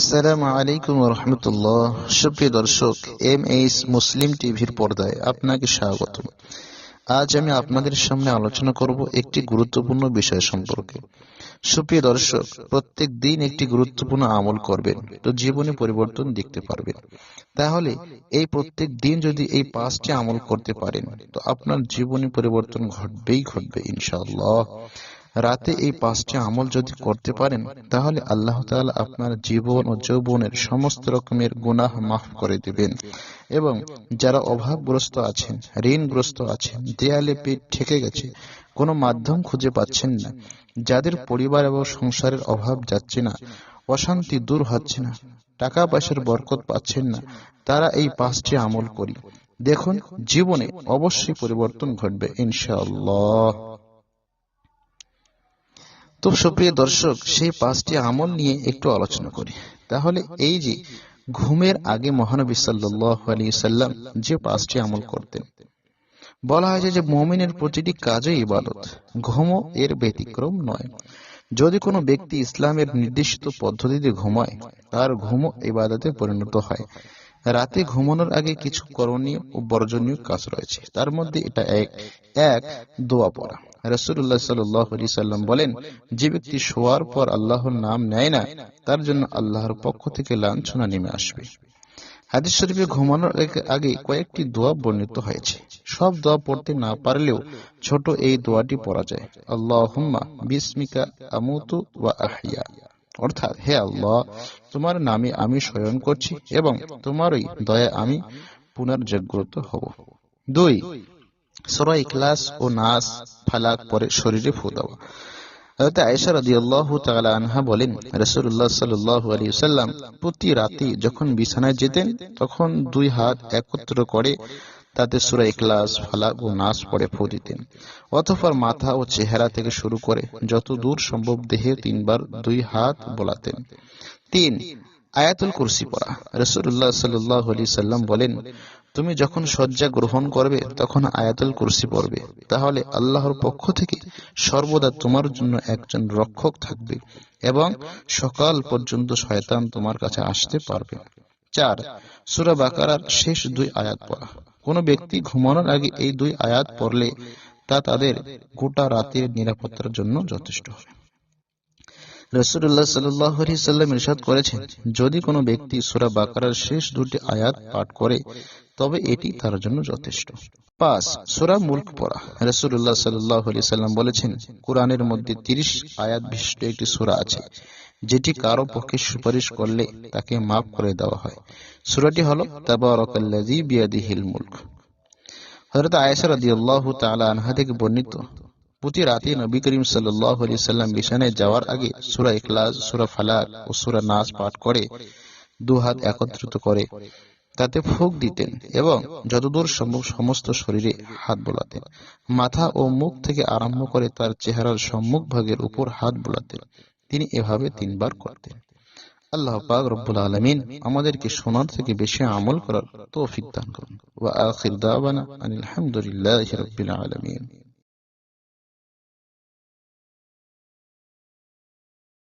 আসসালামু আলাইকুম রহমতুল্লাহ। সুপ্রিয় দর্শক এম এইচ মুসলিম টিভির পর্দায় আপনাকে স্বাগত। আজ আমি আপনাদের সামনে আলোচনা করব একটি গুরুত্বপূর্ণ বিষয় সম্পর্কে। সুপ্রিয় দর্শক, প্রত্যেক দিন একটি গুরুত্বপূর্ণ আমল করবেন, তো জীবনে পরিবর্তন দেখতে পারবেন। তাহলে এই প্রত্যেক দিন যদি এই পাঁচটি আমল করতে পারেন, তো আপনার জীবনে পরিবর্তন ঘটবেই ঘটবে, ইনশাআল্লাহ। রাতে এই পাঁচটি আমল যদি করতে পারেন, তাহলে আল্লাহ তাআলা আপনার জীবন ও যৌবনের সমস্ত রকমের গুনাহ মাফ করে দিবেন। এবং যারা অভাবগ্রস্ত আছেন, ঋণগ্রস্ত আছেন, দেয়ালে পেট ঠেকে গেছে, কোনো মাধ্যম খুঁজে পাচ্ছেন না, যাদের পরিবার এবং সংসারের অভাব যাচ্ছে না, অশান্তি দূর হচ্ছে না, টাকা পয়সার বরকত পাচ্ছেন না, তারা এই পাঁচটি আমল করি। দেখুন, জীবনে অবশ্যই পরিবর্তন ঘটবে, ইনশাআল্লাহ। তো সুপ্রিয় দর্শক, সেই পাঁচটি আমল নিয়ে একটু আলোচনা করি। তাহলে এই যে, ঘুমের আগে মহানবী সাল্লাহ আলী সাল্লাম যে পাঁচটি আমল করতেন, বলা হয়েছে যে মমিনের প্রতিটি কাজে ইবাদত, ঘুমও এর ব্যতিক্রম নয়। যদি কোনো ব্যক্তি ইসলামের নির্দিষ্ট পদ্ধতিতে ঘুমায়, তার ঘুমও ইবাদতে পরিণত হয়। রাতে ঘুমানোর আগে কিছু করণীয় ও বর্জনীয় কাজ রয়েছে। তার মধ্যে এটা এক এক, দোয়া পড়া। রসুল্লাহ সাল্লাম বলেন, যে ব্যক্তি শোয়ার পর আল্লাহর নাম নেয় না, তার জন্য আল্লাহর পক্ষ থেকে লাঞ্ছনা নেমে আসবে। হাদিস শরীফে ঘুমানোর আগে কয়েকটি দোয়া বর্ণিত হয়েছে। সব দোয়া পড়তে না পারলেও ছোট এই দোয়াটি পড়া যায়। আল্লাহ বিস্মিকা আমুতু ওয়া আহিয়া অর্থাৎ হে আল্লাহ, তোমার নামে আমি শয়ন করছি এবং তোমারই দয়া আমি পুনর্জাগ্রত হব। দুই ও নাস ফালাক পরে শরীরে ফু দেওয়া। তাআলা আনহা বলেন সাল্লাম প্রতি রাতে যখন বিছানায় যেতেন, তখন দুই হাত একত্র করে তাতে সূরা ইখলাস, ফালাক ও নাস পড়ে ফু দিতেন অতঃপর মাথা ও চেহারা থেকে শুরু করে যত দূর সম্ভব দেহে তিনবার দুই হাত বোলাতেন। তিন, আয়াতুল কুরসি পড়া। রাসূলুল্লাহ সাল্লাল্লাহু আলাইহি সাল্লাম বলেন, তুমি যখন শয্যা গ্রহণ করবে, তখন আয়াতুল কুরসি পড়বে। তাহলে আল্লাহর পক্ষ থেকে সর্বদা তোমার জন্য একজন রক্ষক থাকবে এবং সকাল পর্যন্ত শয়তান তোমার কাছে আসতে পারবে। চার, সুরা বাকারার শেষ দুই আয়াত পড়া। কোন ব্যক্তি ঘুমানোর আগে এই দুই আয়াত পড়লে তা তাদের গোটা রাতের নিরাপত্তার জন্য যথেষ্ট হবে। রসুল্লাহ সাল্লাম ইরশাদ করেছেন, যদি কোনো ব্যক্তি সুরা বাকারার শেষ দুটি আয়াত পাঠ করে, তবে এটি তার জন্য যথেষ্ট। পাঁচ, সুরা মুল্ক পড়া। রসুল্লাহ সাল্লাম বলেছেন, কোরআনের মধ্যে তিরিশ আয়াত বিশিষ্ট একটি সুরা আছে। যেটি কারও পক্ষে সুপারিশ করলে তাকে মাফ করে দেওয়া হয়। সুরাটি হল তাবারকাল্লাজি বিয়াদিহিল মুল্ক। হযরত আয়েশা রাদিয়াল্লাহু তাআলা আনহা থেকে বর্ণিত, প্রতি রাতে নবী করিম সাল্লাম বিছানায় যাওয়ার আগে সুরা ইখলাস, সুরা ফালাক ও সুরা নাস পাঠ করে দু হাত একত্রিত করে তাতে ফুক দিতেন এবং যতদূর সম্ভব সমস্ত শরীরে হাত বোলাতেন। মাথা ও মুখ থেকে আরম্ভ করে তার চেহারার সম্মুখ ভাগের উপর হাত বোলাতেন। তিনি এভাবে তিনবার করতেন। আল্লাহ পাক রব্বুল আলমিন আমাদেরকে শোনার থেকে বেশি আমল করার তৌফিক দান করুন। ওয়া আখির দাওয়ানা আনিল হামদুলিল্লাহি রাব্বিল আলামিন।